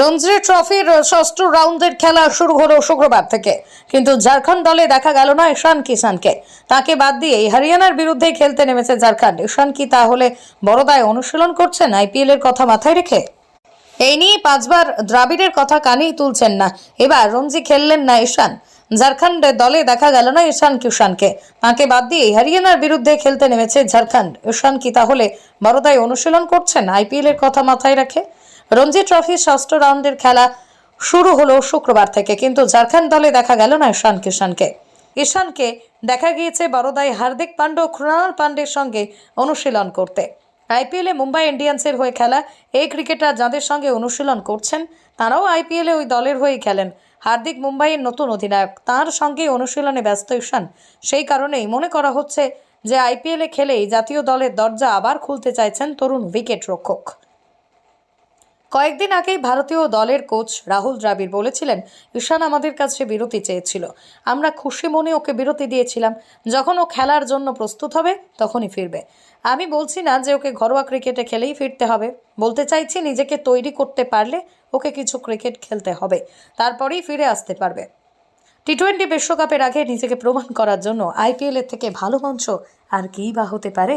রঞ্জি ট্রফির ষষ্ঠ রাউন্ডের খেলা শুরু হলো শুক্রবার থেকে। কিন্তু ঝাড়খণ্ড দলে দেখা গেল না ঈশান কিষানকে। তাকে বাদ দিয়ে হরিয়ানার বিরুদ্ধে খেলতে নেমেছে ঝাড়খণ্ড। ঈশান কি তাহলে বড়দায় অনুশীলন করছেন আইপিএল এর কথা মাথায় রেখে? এই নিয়ে পাঁচবার দ্রাবিড়ের কথা কানেই তুলছেন না। এবার রঞ্জি খেললেন না ঈশান। ঝাড়খণ্ড দলে দেখা গেল না ঈশান কিষানকে। তাকে বাদ দিয়ে হরিয়ানার বিরুদ্ধে খেলতে নেমেছে ঝাড়খণ্ড। ঈশান কি তাহলে বড়দায় অনুশীলন করছেন আইপিএল এর কথা মাথায় রাখে? রঞ্জি ট্রফির ষষ্ঠ রাউন্ডের খেলা শুরু হলো শুক্রবার থেকে, কিন্তু ঝাড়খণ্ড দলে দেখা গেল না ঈশান কিষানকে ঈশানকে দেখা গিয়েছে বড়দায় হার্দিক পান্ডে ও কৃণাল পান্ডের সঙ্গে অনুশীলন করতে। আইপিএলে মুম্বাই ইন্ডিয়ান্সের হয়ে খেলা, এই ক্রিকেটার যাদের সঙ্গে অনুশীলন করছেন, তারাও আইপিএলে ওই দলের হয়েই খেলেন। হার্দিক মুম্বাইয়ের নতুন অধিনায়ক, তার সঙ্গে অনুশীলনে ব্যস্ত ঈশান। সেই কারণেই মনে করা হচ্ছে যে আইপিএলে খেলেই জাতীয় দলের দরজা আবার খুলতে চাইছেন তরুণ উইকেট রক্ষক কয়েকদিন আগেই ভারতীয় দলের কোচ রাহুল দ্রাবিড় বলেছিলেন, ঈশান আমাদের কাছে বিরতি চেয়েছিল। আমরা খুশি মনে ওকে বিরতি দিয়েছিলাম। যখন ও খেলার জন্য প্রস্তুত হবে, তখনই ফিরবে। আমি বলছি না যে ওকে ঘরোয়া ক্রিকেটে খেলেই ফিরতে হবে। বলতে চাইছি নিজেকে তৈরি করতে পারলে ওকে কিছু ক্রিকেট খেলতে হবে। তারপরেই ফিরে আসতে পারবে। টি টোয়েন্টি বিশ্বকাপের আগে নিজেকে প্রমাণ করার জন্য আইপিএলের থেকে ভালো মঞ্চ আর কী বা হতে পারে?